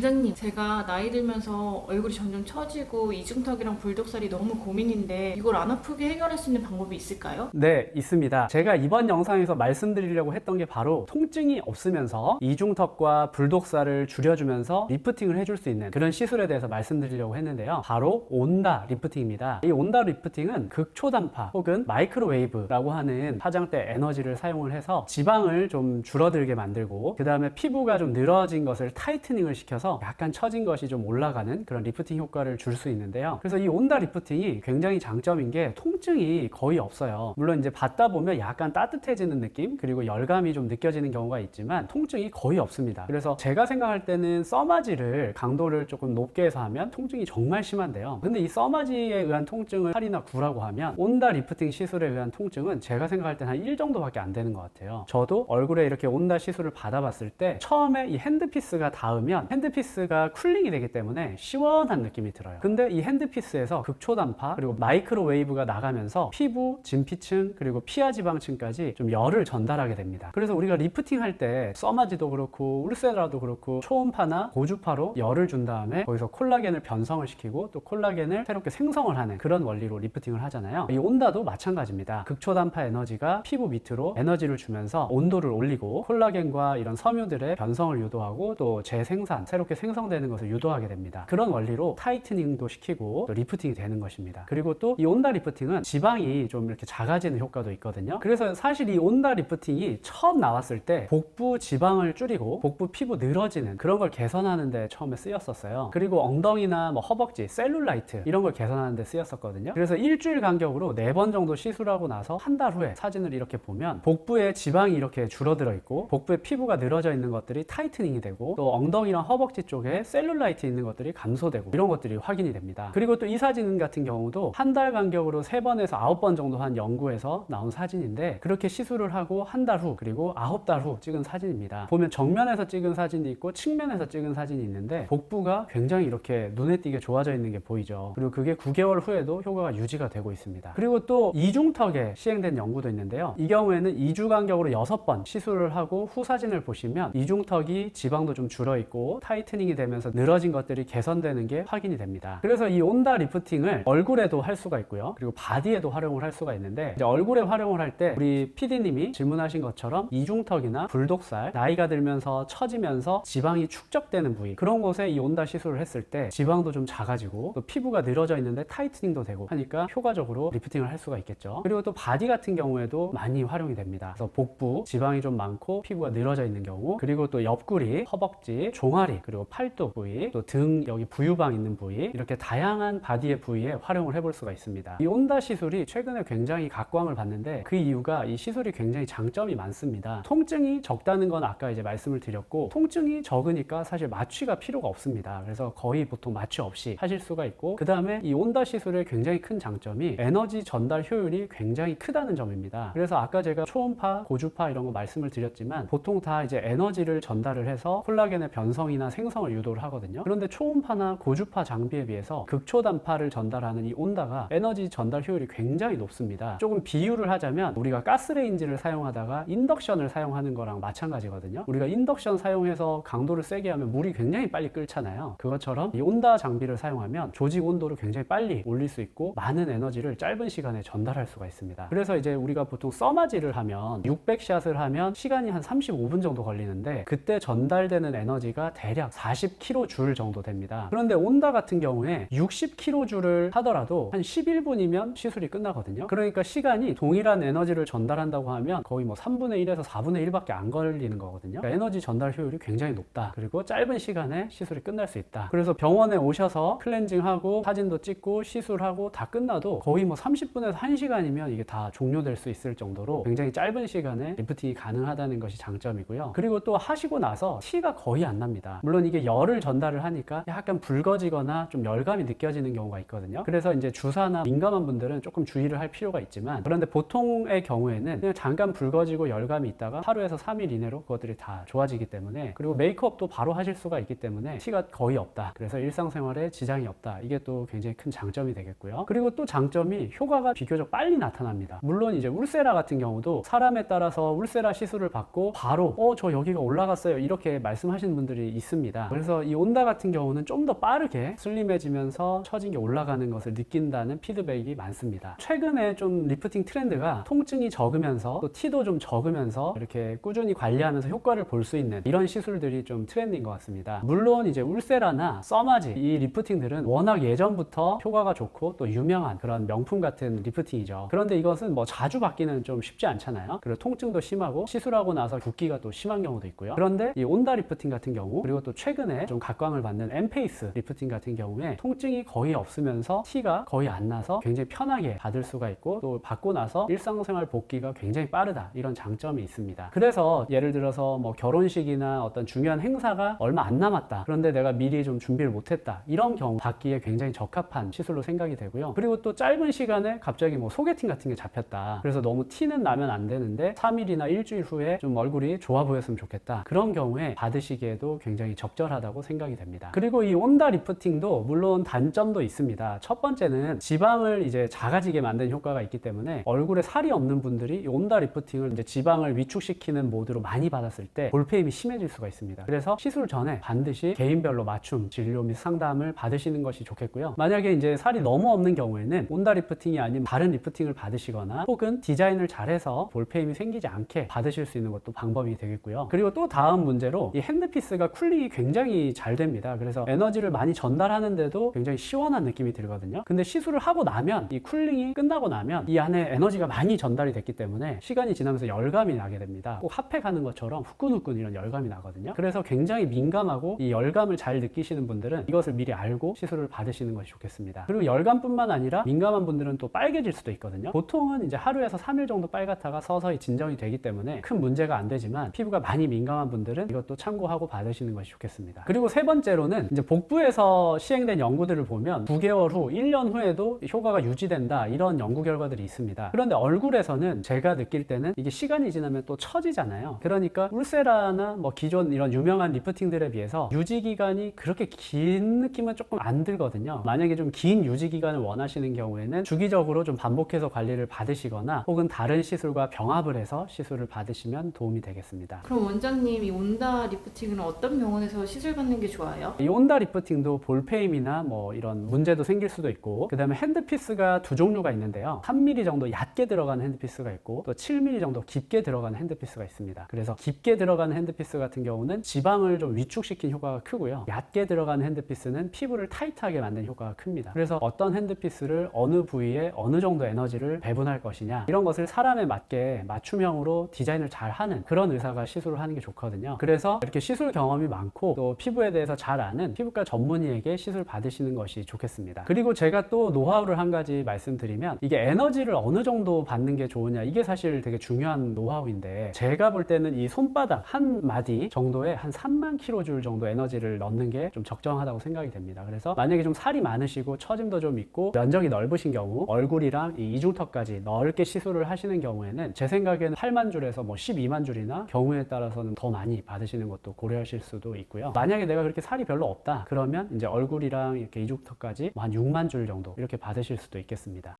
원장님, 제가 나이 들면서 얼굴이 점점 처지고 이중턱이랑 불독살이 너무 고민인데 이걸 안 아프게 해결할 수 있는 방법이 있을까요? 네, 있습니다. 제가 이번 영상에서 말씀드리려고 했던 게 바로 통증이 없으면서 이중턱과 불독살을 줄여주면서 리프팅을 해줄 수 있는 그런 시술에 대해서 말씀드리려고 했는데요. 바로 온다 리프팅입니다. 이 온다 리프팅은 극초단파 혹은 마이크로웨이브라고 하는 파장대 에너지를 사용을 해서 지방을 좀 줄어들게 만들고 그 다음에 피부가 좀 늘어진 것을 타이트닝을 시켜서 약간 처진 것이 좀 올라가는 그런 리프팅 효과를 줄 수 있는데요. 그래서 이 온다 리프팅이 굉장히 장점인 게 통증이 거의 없어요. 물론 이제 받다 보면 약간 따뜻해지는 느낌 그리고 열감이 좀 느껴지는 경우가 있지만 통증이 거의 없습니다. 그래서 제가 생각할 때는 써마지를 강도를 조금 높게 해서 하면 통증이 정말 심한데요. 근데 이 써마지에 의한 통증을 팔이나 구라고 하면 온다 리프팅 시술에 의한 통증은 제가 생각할 때는 한 1 정도밖에 안 되는 것 같아요. 저도 얼굴에 이렇게 온다 시술을 받아봤을 때 처음에 이 핸드피스가 닿으면 핸드피스 가 쿨링이 되기 때문에 시원한 느낌이 들어요. 근데 이 핸드피스에서 극초단파 그리고 마이크로웨이브가 나가면서 피부, 진피층 그리고 피하 지방층까지 좀 열을 전달하게 됩니다. 그래서 우리가 리프팅 할 때 써마지도 그렇고 울세라도 그렇고 초음파나 고주파로 열을 준 다음에 거기서 콜라겐을 변성을 시키고 또 콜라겐을 새롭게 생성을 하는 그런 원리로 리프팅을 하잖아요. 이 온다도 마찬가지입니다. 극초단파 에너지가 피부 밑으로 에너지를 주면서 온도를 올리고 콜라겐과 이런 섬유들의 변성을 유도하고 또 재생산, 새롭게 생성되는 것을 유도하게 됩니다. 그런 원리로 타이트닝도 시키고 또 리프팅이 되는 것입니다. 그리고 또 이 온다 리프팅은 지방이 좀 이렇게 작아지는 효과도 있거든요. 그래서 사실 이 온다 리프팅이 처음 나왔을 때 복부 지방을 줄이고 복부 피부 늘어지는 그런 걸 개선하는 데 처음에 쓰였었어요. 그리고 엉덩이나 뭐 허벅지, 셀룰라이트 이런 걸 개선하는 데 쓰였었거든요. 그래서 일주일 간격으로 네 번 정도 시술하고 나서 한 달 후에 사진을 이렇게 보면 복부에 지방이 이렇게 줄어들어 있고 복부에 피부가 늘어져 있는 것들이 타이트닝이 되고 또 엉덩이랑 허벅지 쪽에 셀룰라이트 있는 것들이 감소되고 이런 것들이 확인이 됩니다. 그리고 또 이 사진 같은 경우도 한 달 간격으로 세 번에서 아홉 번 정도 한 연구에서 나온 사진인데 그렇게 시술을 하고 한 달 후 그리고 아홉 달 후 찍은 사진입니다. 보면 정면에서 찍은 사진도 있고 측면에서 찍은 사진이 있는데 복부가 굉장히 이렇게 눈에 띄게 좋아져 있는 게 보이죠. 그리고 그게 9개월 후에도 효과가 유지가 되고 있습니다. 그리고 또 이중턱에 시행된 연구도 있는데요. 이 경우에는 2주 간격으로 6번 시술을 하고 후 사진을 보시면 이중턱이 지방도 좀 줄어 있고 타이트 닝이 되면서 늘어진 것들이 개선되는 게 확인이 됩니다. 그래서 이 온다 리프팅을 얼굴에도 할 수가 있고요. 그리고 바디에도 활용을 할 수가 있는데 얼굴에 활용을 할 때 우리 PD님이 질문하신 것처럼 이중턱이나 불독살 나이가 들면서 처지면서 지방이 축적되는 부위 그런 곳에 이 온다 시술을 했을 때 지방도 좀 작아지고 또 피부가 늘어져 있는데 타이트닝도 되고 하니까 효과적으로 리프팅을 할 수가 있겠죠. 그리고 또 바디 같은 경우에도 많이 활용이 됩니다. 그래서 복부 지방이 좀 많고 피부가 늘어져 있는 경우 그리고 또 옆구리, 허벅지, 종아리 그리고 팔뚝 부위 또 등 여기 부유방 있는 부위 이렇게 다양한 바디의 부위에 활용을 해볼 수가 있습니다. 이 온다 시술이 최근에 굉장히 각광을 받는데 그 이유가 이 시술이 굉장히 장점이 많습니다. 통증이 적다는 건 아까 이제 말씀을 드렸고 통증이 적으니까 사실 마취가 필요가 없습니다. 그래서 거의 보통 마취 없이 하실 수가 있고 그 다음에 이 온다 시술의 굉장히 큰 장점이 에너지 전달 효율이 굉장히 크다는 점입니다. 그래서 아까 제가 초음파, 고주파 이런 거 말씀을 드렸지만 보통 다 이제 에너지를 전달을 해서 콜라겐의 변성이나 생성을 유도를 하거든요. 그런데 초음파나 고주파 장비에 비해서 극초단파를 전달하는 이 온다가 에너지 전달 효율이 굉장히 높습니다. 조금 비유를 하자면 우리가 가스레인지를 사용하다가 인덕션을 사용하는 거랑 마찬가지거든요. 우리가 인덕션 사용해서 강도를 세게 하면 물이 굉장히 빨리 끓잖아요. 그것처럼 이 온다 장비를 사용하면 조직 온도를 굉장히 빨리 올릴 수 있고 많은 에너지를 짧은 시간에 전달할 수가 있습니다. 그래서 이제 우리가 보통 써마지를 하면 600샷을 하면 시간이 한 35분 정도 걸리는데 그때 전달되는 에너지가 대략 40kJ 정도 됩니다. 그런데 온다 같은 경우에 60kJ를 하더라도 한 11분이면 시술이 끝나거든요. 그러니까 시간이 동일한 에너지를 전달한다고 하면 거의 뭐 3분의 1에서 4분의 1밖에 안 걸리는 거거든요. 그러니까 에너지 전달 효율이 굉장히 높다. 그리고 짧은 시간에 시술이 끝날 수 있다. 그래서 병원에 오셔서 클렌징하고 사진도 찍고 시술하고 다 끝나도 거의 뭐 30분에서 1시간이면 이게 다 종료될 수 있을 정도로 굉장히 짧은 시간에 리프팅이 가능하다는 것이 장점이고요. 그리고 또 하시고 나서 티가 거의 안 납니다. 물론 이게 열을 전달을 하니까 약간 붉어지거나 좀 열감이 느껴지는 경우가 있거든요. 그래서 이제 주사나 민감한 분들은 조금 주의를 할 필요가 있지만 그런데 보통의 경우에는 그냥 잠깐 붉어지고 열감이 있다가 하루에서 3일 이내로 그것들이 다 좋아지기 때문에 그리고 메이크업도 바로 하실 수가 있기 때문에 티가 거의 없다. 그래서 일상생활에 지장이 없다. 이게 또 굉장히 큰 장점이 되겠고요. 그리고 또 장점이 효과가 비교적 빨리 나타납니다. 물론 이제 울세라 같은 경우도 사람에 따라서 울세라 시술을 받고 바로 어 저 여기가 올라갔어요 이렇게 말씀하시는 분들이 있습니다. 합니다. 그래서 이 온다 같은 경우는 좀 더 빠르게 슬림해지면서 처진 게 올라가는 것을 느낀다는 피드백이 많습니다. 최근에 좀 리프팅 트렌드가 통증이 적으면서 또 티도 좀 적으면서 이렇게 꾸준히 관리하면서 효과를 볼 수 있는 이런 시술들이 좀 트렌드인 것 같습니다. 물론 이제 울세라나 써마지 이 리프팅들은 워낙 예전부터 효과가 좋고 또 유명한 그런 명품 같은 리프팅이죠. 그런데 이것은 뭐 자주 받기는 좀 쉽지 않잖아요. 그리고 통증도 심하고 시술하고 나서 붓기가 또 심한 경우도 있고요. 그런데 이 온다 리프팅 같은 경우 그리고 또 최근에 좀 각광을 받는 엠페이스 리프팅 같은 경우에 통증이 거의 없으면서 티가 거의 안 나서 굉장히 편하게 받을 수가 있고 또 받고 나서 일상생활 복귀가 굉장히 빠르다 이런 장점이 있습니다. 그래서 예를 들어서 뭐 결혼식이나 어떤 중요한 행사가 얼마 안 남았다. 그런데 내가 미리 좀 준비를 못했다. 이런 경우 받기에 굉장히 적합한 시술로 생각이 되고요. 그리고 또 짧은 시간에 갑자기 뭐 소개팅 같은 게 잡혔다. 그래서 너무 티는 나면 안 되는데 3일이나 일주일 후에 좀 얼굴이 좋아 보였으면 좋겠다. 그런 경우에 받으시기에도 굉장히 적 절하다고 생각이 됩니다. 그리고 이 온다 리프팅도 물론 단점도 있습니다. 첫 번째는 지방을 이제 작아지게 만드는 효과가 있기 때문에 얼굴에 살이 없는 분들이 이 온다 리프팅을 이제 지방을 위축시키는 모드로 많이 받았을 때 볼페임이 심해질 수가 있습니다. 그래서 시술 전에 반드시 개인별로 맞춤 진료 및 상담을 받으시는 것이 좋겠고요. 만약에 이제 살이 너무 없는 경우에는 온다 리프팅이 아닌 다른 리프팅을 받으시거나 혹은 디자인을 잘해서 볼페임이 생기지 않게 받으실 수 있는 것도 방법이 되겠고요. 그리고 또 다음 문제로 이 핸드피스가 쿨링이 굉장히 잘 됩니다. 그래서 에너지를 많이 전달하는데도 굉장히 시원한 느낌이 들거든요. 근데 시술을 하고 나면 이 쿨링이 끝나고 나면 이 안에 에너지가 많이 전달이 됐기 때문에 시간이 지나면서 열감이 나게 됩니다. 꼭 핫팩 하는 것처럼 후끈후끈 이런 열감이 나거든요. 그래서 굉장히 민감하고 이 열감을 잘 느끼시는 분들은 이것을 미리 알고 시술을 받으시는 것이 좋겠습니다. 그리고 열감뿐만 아니라 민감한 분들은 또 빨개질 수도 있거든요. 보통은 이제 하루에서 3일 정도 빨갛다가 서서히 진정이 되기 때문에 큰 문제가 안 되지만 피부가 많이 민감한 분들은 이것도 참고하고 받으시는 것이 좋겠습니다. 그리고 세 번째로는 이제 복부에서 시행된 연구들을 보면 9개월 후, 1년 후에도 효과가 유지된다 이런 연구 결과들이 있습니다. 그런데 얼굴에서는 제가 느낄 때는 이게 시간이 지나면 또 처지잖아요. 그러니까 울세라나 뭐 기존 이런 유명한 리프팅들에 비해서 유지 기간이 그렇게 긴 느낌은 조금 안 들거든요. 만약에 좀 긴 유지 기간을 원하시는 경우에는 주기적으로 좀 반복해서 관리를 받으시거나 혹은 다른 시술과 병합을 해서 시술을 받으시면 도움이 되겠습니다. 그럼 원장님 이 온다 리프팅은 어떤 병원에서 시술 받는 게 좋아요? 이 온다 리프팅도 볼페임이나 뭐 이런 문제도 생길 수도 있고 그 다음에 핸드피스가 두 종류가 있는데요. 3mm 정도 얕게 들어가는 핸드피스가 있고 또 7mm 정도 깊게 들어가는 핸드피스가 있습니다. 그래서 깊게 들어가는 핸드피스 같은 경우는 지방을 좀 위축시킨 효과가 크고요. 얕게 들어가는 핸드피스는 피부를 타이트하게 만드는 효과가 큽니다. 그래서 어떤 핸드피스를 어느 부위에 어느 정도 에너지를 배분할 것이냐 이런 것을 사람에 맞게 맞춤형으로 디자인을 잘 하는 그런 의사가 시술을 하는 게 좋거든요. 그래서 이렇게 시술 경험이 많고 또 피부에 대해서 잘 아는 피부과 전문의에게 시술 받으시는 것이 좋겠습니다. 그리고 제가 또 노하우를 한 가지 말씀드리면 이게 에너지를 어느 정도 받는 게 좋으냐 이게 사실 되게 중요한 노하우인데 제가 볼 때는 이 손바닥 한 마디 정도에 한 3만 킬로줄 정도 에너지를 넣는 게 좀 적정하다고 생각이 됩니다. 그래서 만약에 좀 살이 많으시고 처짐도 좀 있고 면적이 넓으신 경우 얼굴이랑 이 이중턱까지 넓게 시술을 하시는 경우에는 제 생각에는 8만 줄에서 뭐 12만 줄이나 경우에 따라서는 더 많이 받으시는 것도 고려하실 수도 있고 요. 만약에 내가 그렇게 살이 별로 없다 그러면 이제 얼굴이랑 이렇게 이중턱까지 뭐 한 6만 줄 정도 이렇게 받으실 수도 있겠습니다.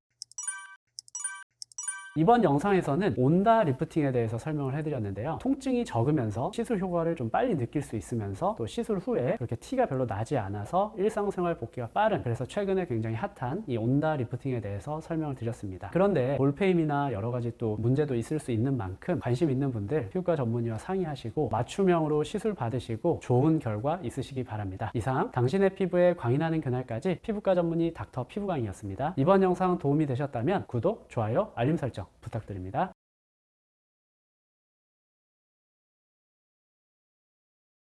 이번 영상에서는 온다 리프팅에 대해서 설명을 해드렸는데요. 통증이 적으면서 시술 효과를 좀 빨리 느낄 수 있으면서 또 시술 후에 그렇게 티가 별로 나지 않아서 일상생활 복귀가 빠른 그래서 최근에 굉장히 핫한 이 온다 리프팅에 대해서 설명을 드렸습니다. 그런데 볼페임이나 여러 가지 또 문제도 있을 수 있는 만큼 관심 있는 분들 피부과 전문의와 상의하시고 맞춤형으로 시술 받으시고 좋은 결과 있으시기 바랍니다. 이상 당신의 피부에 광이 나는 그날까지 피부과 전문의 닥터 피부광이었습니다. 이번 영상 도움이 되셨다면 구독, 좋아요, 알림 설정 부탁드립니다.